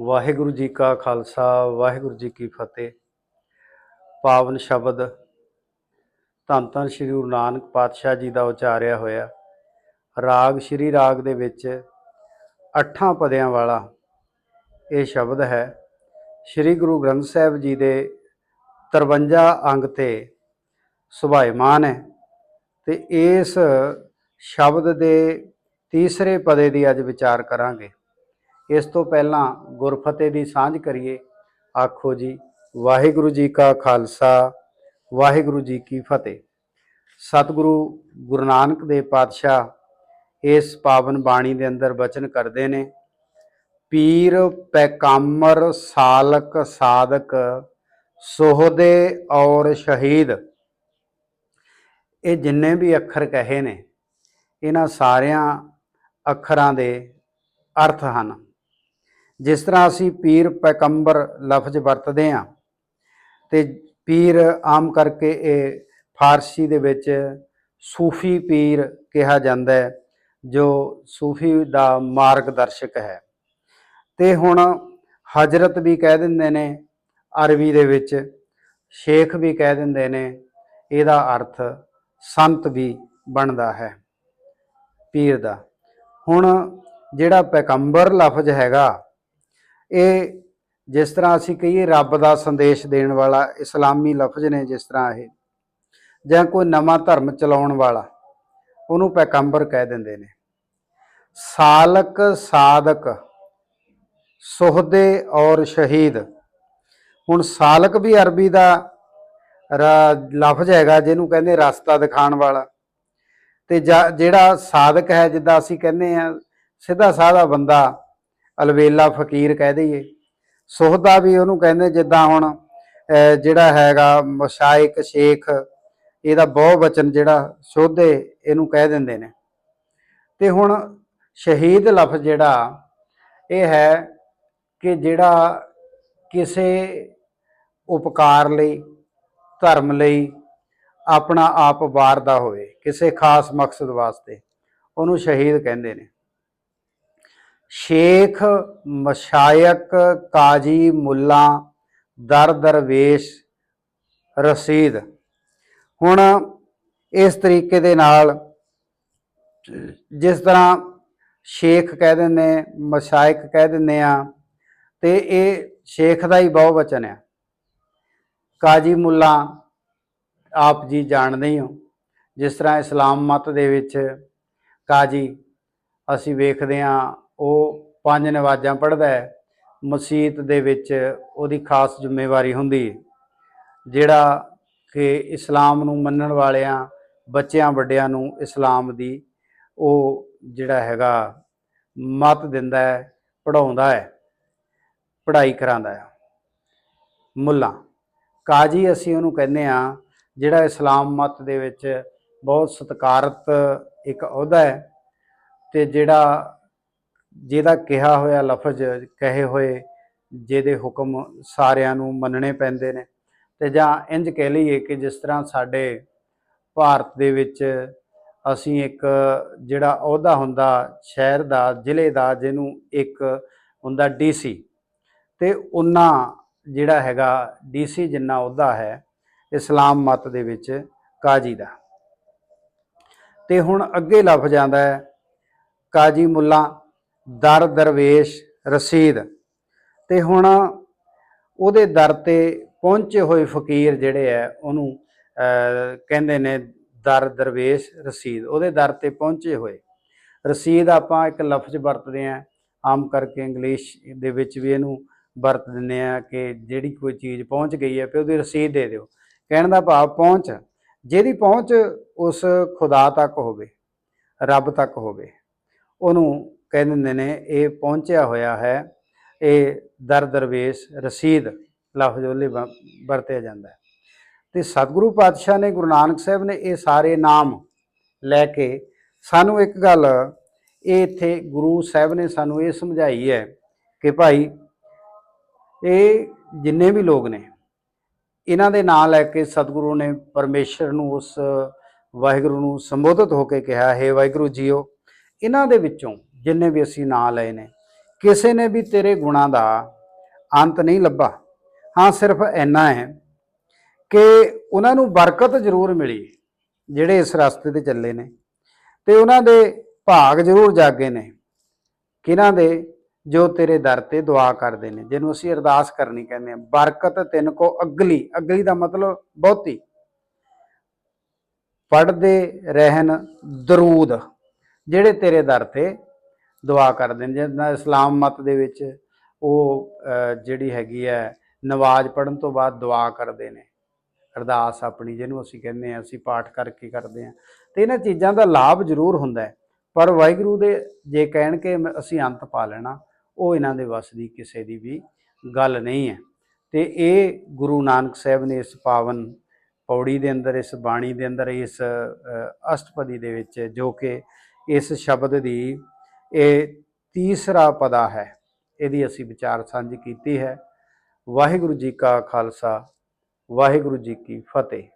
ਵਾਹਿਗੁਰੂ ਜੀ ਕਾ ਖਾਲਸਾ, ਵਾਹਿਗੁਰੂ ਜੀ ਕੀ ਫਤਿਹ। ਪਾਵਨ ਸ਼ਬਦ, ਧੰਨ ਧੰਨ ਸ੍ਰੀ ਗੁਰੂ ਨਾਨਕ ਪਾਤਸ਼ਾਹ ਜੀ ਦਾ ਉਚਾਰਿਆ ਹੋਇਆ। ਰਾਗ, ਸ੍ਰੀ ਰਾਗ ਦੇ ਵਿੱਚ ਅੱਠਾਂ ਪਦਿਆਂ ਵਾਲਾ ਇਹ ਸ਼ਬਦ ਹੈ। ਸ੍ਰੀ ਗੁਰੂ ਗ੍ਰੰਥ ਸਾਹਿਬ ਜੀ ਦੇ 53 ਅੰਗ ਤੇ ਸੁਭਾਇਮਾਨ ਹੈ ਤੇ ਇਸ ਸ਼ਬਦ ਦੇ ਤੀਸਰੇ ਪਦੇ ਦੀ ਅੱਜ ਵਿਚਾਰ ਕਰਾਂਗੇ। ਇਸ ਤੋਂ ਪਹਿਲਾਂ ਗੁਰਫਤਿਹ ਦੀ ਸਾਂਝ ਕਰੀਏ। ਆਖੋ ਜੀ, ਵਾਹਿਗੁਰੂ ਜੀ ਕਾ ਖਾਲਸਾ, ਵਾਹਿਗੁਰੂ ਜੀ ਕੀ ਫਤਿਹ। ਸਤਿਗੁਰੂ ਗੁਰੂ ਨਾਨਕ ਦੇਵ ਪਾਤਸ਼ਾਹ ਇਸ ਪਾਵਨ ਬਾਣੀ ਦੇ ਅੰਦਰ ਬਚਨ ਕਰਦੇ ਨੇ, ਪੀਰ ਪੈਕਾਮਰ ਸਾਲਕ ਸਾਧਕ ਸੋਹਦੇ ਔਰ ਸ਼ਹੀਦ। ਇਹ ਜਿੰਨੇ ਵੀ ਅੱਖਰ ਕਹੇ ਨੇ, ਇਹਨਾਂ ਸਾਰਿਆਂ ਅੱਖਰਾਂ ਦੇ ਅਰਥ ਹਨ। ਜਿਸ ਤਰ੍ਹਾਂ ਅਸੀਂ ਪੀਰ ਪੈਗੰਬਰ ਲਫ਼ਜ਼ ਵਰਤਦੇ ਹਾਂ ਤੇ ਪੀਰ ਆਮ ਕਰਕੇ ਇਹ ਫਾਰਸੀ ਦੇ ਵਿੱਚ ਸੂਫੀ ਪੀਰ ਕਿਹਾ ਜਾਂਦਾ ਹੈ, ਜੋ ਸੂਫੀ ਦਾ ਮਾਰਗਦਰਸ਼ਕ ਹੈ। ਤੇ ਹੁਣ ਹਜ਼ਰਤ ਵੀ ਕਹਿ ਦਿੰਦੇ ਨੇ ਅਰਬੀ ਦੇ ਵਿੱਚ, ਸ਼ੇਖ ਵੀ ਕਹਿ ਦਿੰਦੇ ਨੇ, ਇਹਦਾ ਅਰਥ ਸੰਤ ਵੀ ਬਣਦਾ ਹੈ, ਪੀਰ ਦਾ। ਹੁਣ ਜਿਹੜਾ ਪੈਗੰਬਰ ਲਫ਼ਜ਼ ਹੈਗਾ ਇਹ ਜਿਸ ਤਰ੍ਹਾਂ ਅਸੀਂ ਕਹੀਏ ਰੱਬ ਦਾ ਸੰਦੇਸ਼ ਦੇਣ ਵਾਲਾ, ਇਸਲਾਮੀ ਲਫ਼ਜ਼ ਨੇ ਜਿਸ ਤਰ੍ਹਾਂ ਇਹ, ਜਾਂ ਕੋਈ ਨਵਾਂ ਧਰਮ ਚਲਾਉਣ ਵਾਲਾ, ਉਹਨੂੰ ਪੈਗੰਬਰ ਕਹਿ ਦਿੰਦੇ ਨੇ। ਸਾਲਕ ਸਾਧਕ ਸੁਹਦੇ ਔਰ ਸ਼ਹੀਦ। ਹੁਣ ਸਾਲਕ ਵੀ ਅਰਬੀ ਦਾ ਲਫ਼ਜ਼ ਹੈਗਾ, ਜਿਹਨੂੰ ਕਹਿੰਦੇ ਰਸਤਾ ਦਿਖਾਉਣ ਵਾਲਾ। ਤੇ ਜਿਹੜਾ ਸਾਧਕ ਹੈ, ਜਿੱਦਾਂ ਅਸੀਂ ਕਹਿੰਦੇ ਆ ਸਿੱਧਾ ਸਾਦਾ ਬੰਦਾ ਅਲਵੇਲਾ ਫਕੀਰ ਕਹਿ ਦਈਏ। ਸੁਹਦਾ ਵੀ ਉਹਨੂੰ ਕਹਿੰਦੇ ਜਿੱਦਾਂ ਹੁਣ ਜਿਹੜਾ ਹੈਗਾ ਮਸ਼ਾਇਕ ਸ਼ੇਖ, ਇਹਦਾ ਬਹੁ ਵਚਨ ਜਿਹੜਾ ਸੋਧੇ ਇਹਨੂੰ ਕਹਿ ਦਿੰਦੇ ਨੇ। ਤੇ ਹੁਣ ਸ਼ਹੀਦ ਲਫ਼ਜ਼ ਜਿਹੜਾ, ਇਹ ਹੈ ਕਿ ਜਿਹੜਾ ਕਿਸੇ ਉਪਕਾਰ ਲਈ, ਧਰਮ ਲਈ ਆਪਣਾ ਆਪ ਵਾਰਦਾ ਹੋਵੇ, ਕਿਸੇ ਖਾਸ ਮਕਸਦ ਵਾਸਤੇ, ਉਹਨੂੰ ਸ਼ਹੀਦ ਕਹਿੰਦੇ ਨੇ। ਸ਼ੇਖ ਮਸ਼ਾਇਕ ਕਾਜੀ ਮੁੱਲਾ ਦਰ ਦਰਵੇਸ਼ ਰਸੀਦ। ਹੁਣ ਇਸ ਤਰੀਕੇ ਦੇ ਨਾਲ ਜਿਸ ਤਰ੍ਹਾਂ ਸ਼ੇਖ ਕਹਿ ਦਿੰਦੇ ਮਸ਼ਾਇਕ ਕਹਿ ਦਿੰਦੇ ਆ ਤੇ ਇਹ ਸ਼ੇਖ ਦਾ ਹੀ ਬਹੁ ਵਚਨ ਆ ਕਾਜੀ ਮੁੱਲਾ ਆਪ ਜੀ ਜਾਣਦੇ ਹੀ ਹੋ, ਜਿਸ ਤਰ੍ਹਾਂ ਇਸਲਾਮ ਮਤ ਦੇ ਵਿੱਚ ਕਾਜੀ ਅਸੀਂ ਵੇਖਦੇ ਹਾਂ ਉਹ ਪੰਜ ਨਵਾਜ਼ਾਂ ਪੜ੍ਹਦਾ ਹੈ ਮਸਜਿਦ ਦੇ ਵਿੱਚ ਉਹਦੀ ਖਾਸ ਜ਼ਿੰਮੇਵਾਰੀ ਹੁੰਦੀ ਹੈ, ਜਿਹੜਾ ਕਿ ਇਸਲਾਮ ਨੂੰ ਮੰਨਣ ਵਾਲਿਆਂ, ਬੱਚਿਆਂ ਵੱਡਿਆਂ ਨੂੰ ਇਸਲਾਮ ਦੀ ਉਹ ਜਿਹੜਾ ਹੈਗਾ ਮਤ ਦਿੰਦਾ ਹੈ ਪੜਾਉਂਦਾ ਹੈ, ਪੜ੍ਹਾਈ ਕਰਾਉਂਦਾ ਹੈ। ਮੁੱਲਾ, ਕਾਜੀ ਅਸੀਂ ਉਹਨੂੰ ਕਹਿੰਦੇ ਆ ਜਿਹੜਾ ਇਸਲਾਮ ਮਤ ਦੇ ਵਿੱਚ ਬਹੁਤ ਸਤਿਕਾਰਤ ਇੱਕ ਅਹੁਦਾ ਹੈ ਤੇ ਜਿਹੜਾ ਜਿਹਦਾ ਕਿਹਾ ਹੋਇਆ ਲਫ਼ਜ਼ ਕਹੇ ਹੋਏ, ਜਿਹਦੇ ਹੁਕਮ ਸਾਰਿਆਂ ਨੂੰ ਮੰਨਣੇ ਪੈਂਦੇ ਨੇ। ਤੇ ਜਾਂ ਇੰਜ ਕਹਿ ਲਈਏ ਕਿ ਜਿਸ ਤਰ੍ਹਾਂ ਸਾਡੇ ਭਾਰਤ ਦੇ ਵਿੱਚ ਅਸੀਂ ਇੱਕ ਜਿਹੜਾ ਅਹੁਦਾ ਹੁੰਦਾ ਸ਼ਹਿਰ ਦਾ, ਜ਼ਿਲ੍ਹੇ ਦਾ, ਜਿਹਨੂੰ ਇੱਕ ਹੁੰਦਾ ਡੀਸੀ ਤੇ ਉਹਨਾਂ ਜਿਹੜਾ ਹੈਗਾ ਡੀਸੀ ਜਿੰਨਾ ਅਹੁਦਾ ਹੈ ਇਸਲਾਮ ਮਤ ਦੇ ਵਿੱਚ ਕਾਜੀ ਦਾ। ਤੇ ਹੁਣ ਅੱਗੇ ਲਫ਼ਜ਼ ਆਂਦਾ ਹੈ, ਕਾਜੀ ਮੁੱਲਾ ਦਰ ਦਰਵੇਸ਼ ਰਸੀਦ। ਤੇ ਹੁਣ ਉਹਦੇ ਦਰ ਤੇ ਪਹੁੰਚੇ ਹੋਏ ਫਕੀਰ ਜਿਹੜੇ ਆ ਉਹਨੂੰ ਕਹਿੰਦੇ ਨੇ ਦਰ ਦਰਵੇਸ਼ ਰਸੀਦ। ਉਹਦੇ ਦਰ ਤੇ ਪਹੁੰਚੇ ਹੋਏ। ਰਸੀਦ ਆਪਾਂ ਇੱਕ ਲਫ਼ਜ਼ ਵਰਤਦੇ ਆ ਆਮ ਕਰਕੇ ਇੰਗਲਿਸ਼ ਦੇ ਵਿੱਚ ਵੀ ਇਹਨੂੰ ਵਰਤ ਦਿੰਦੇ ਆ ਕਿ ਜਿਹੜੀ ਕੋਈ ਚੀਜ਼ ਪਹੁੰਚ ਗਈ ਹੈ, ਫਿਰ ਉਹਦੀ ਰਸੀਦ ਦੇ ਦਿਓ। ਕਹਿਣ ਦਾ ਭਾਵ ਪਹੁੰਚ। ਜਿਹਦੀ ਪਹੁੰਚ ਉਸ ਖੁਦਾ ਤੱਕ ਹੋਵੇ, ਰੱਬ ਤੱਕ ਹੋਵੇ, ਉਹਨੂੰ ਕਹਿ ਦਿੰਦੇ ਨੇ, ਇਹ ਪਹੁੰਚਿਆ ਹੋਇਆ ਹੈ, ਇਹ ਦਰ ਦਰਵੇਸ਼ ਰਸੀਦ ਲਫ਼ਜ਼ ਉਹਲੇ ਵਰਤਿਆ ਜਾਂਦਾ ਹੈ। ਤੇ ਸਤਿਗੁਰੂ ਪਾਤਸ਼ਾਹ ਨੇ ਗੁਰੂ ਨਾਨਕ ਸਾਹਿਬ ਨੇ ਇਹ ਸਾਰੇ ਨਾਮ ਲੈ ਕੇ ਸਾਨੂੰ ਇੱਕ ਗੱਲ, ਇਹ ਇੱਥੇ ਗੁਰੂ ਸਾਹਿਬ ਨੇ ਸਾਨੂੰ ਇਹ ਸਮਝਾਈ ਹੈ ਕਿ ਭਾਈ, ਇਹ ਜਿੰਨੇ ਵੀ ਲੋਕ ਨੇ, ਇਹਨਾਂ ਦੇ ਨਾਂ ਲੈ ਕੇ ਸਤਿਗੁਰੂ ਨੇ ਪਰਮੇਸ਼ਰ ਨੂੰ ਉਸ ਵਾਹਿਗੁਰੂ ਨੂੰ ਸੰਬੋਧਿਤ ਹੋ ਕੇ ਕਿਹਾ, ਹੈ ਵਾਹਿਗੁਰੂ ਜੀਓ, ਇਹਨਾਂ ਦੇ ਵਿੱਚੋਂ ਜਿੰਨੇ ਵੀ ਅਸੀਂ ਨਾਂ ਲਏ ਨੇ, ਕਿਸੇ ਨੇ ਵੀ ਤੇਰੇ ਗੁਣਾਂ ਦਾ ਅੰਤ ਨਹੀਂ ਲੱਭਾ। ਹਾਂ, ਸਿਰਫ ਇੰਨਾ ਹੈ ਕਿ ਉਹਨਾਂ ਨੂੰ ਬਰਕਤ ਜ਼ਰੂਰ ਮਿਲੀ ਜਿਹੜੇ ਇਸ ਰਸਤੇ ਤੇ ਚੱਲੇ ਨੇ ਤੇ ਉਹਨਾਂ ਦੇ ਭਾਗ ਜ਼ਰੂਰ ਜਾਗੇ ਨੇ, ਕਿਹਨਾਂ ਦੇ? ਜੋ ਤੇਰੇ ਦਰ ਤੇ ਦੁਆ ਕਰਦੇ ਨੇ, ਜਿਹਨੂੰ ਅਸੀਂ ਅਰਦਾਸ ਕਰਨੀ ਕਹਿੰਦੇ ਆ ਬਰਕਤ ਤਿੰਨ ਕੋ ਅਗਲੀ ਅਗਲੀ ਦਾ ਮਤਲਬ ਬਹੁਤੀ। ਪੜਦੇ ਰਹਿਣ ਦਰੂਦ, ਜਿਹੜੇ ਤੇਰੇ ਦਰ ਤੇ ਦੁਆ ਕਰਦੇ ਨੇ ਜਿੱਦਾਂ ਇਸਲਾਮ ਮਤ ਦੇ ਵਿੱਚ ਉਹ ਜਿਹੜੀ ਹੈਗੀ ਹੈ, ਨਵਾਜ਼ ਪੜਨ ਤੋਂ ਬਾਅਦ ਦੁਆ ਕਰਦੇ ਨੇ। ਅਰਦਾਸ ਆਪਣੀ ਜਿਹਨੂੰ ਅਸੀਂ ਕਹਿੰਦੇ ਆ ਅਸੀਂ ਪਾਠ ਕਰਕੇ ਕਰਦੇ ਆ ਤੇ ਇਹਨਾਂ ਚੀਜ਼ਾਂ ਦਾ ਲਾਭ ਜ਼ਰੂਰ ਹੁੰਦਾ ਹੈ। ਪਰ ਵਾਹਿਗੁਰੂ ਦੇ ਜੇ ਕਹਿਣ ਕਿ ਅਸੀਂ ਅੰਤ ਪਾ ਲੈਣਾ, ਉਹ ਇਹਨਾਂ ਦੇ ਵੱਸ ਦੀ ਕਿਸੇ ਦੀ ਵੀ ਗੱਲ ਨਹੀਂ ਹੈ। ਤੇ ਇਹ ਗੁਰੂ ਨਾਨਕ ਸਾਹਿਬ ਨੇ ਇਸ ਪਾਵਨ ਪੌੜੀ ਦੇ ਅੰਦਰ, ਇਸ ਬਾਣੀ ਦੇ ਅੰਦਰ, ਇਸ ਅਸ਼ਟਪਦੀ ਦੇ ਵਿੱਚ ਜੋ ਕਿ ਇਸ ਸ਼ਬਦ ਦੀ ਇਹ ਤੀਸਰਾ ਪਦਾ ਹੈ, ਇਹਦੀ ਅਸੀਂ ਵਿਚਾਰ ਸਾਂਝੀ ਕੀਤੀ ਹੈ। ਵਾਹਿਗੁਰੂ ਜੀ ਕਾ ਖਾਲਸਾ, ਵਾਹਿਗੁਰੂ ਜੀ ਕੀ ਫਤਿਹ।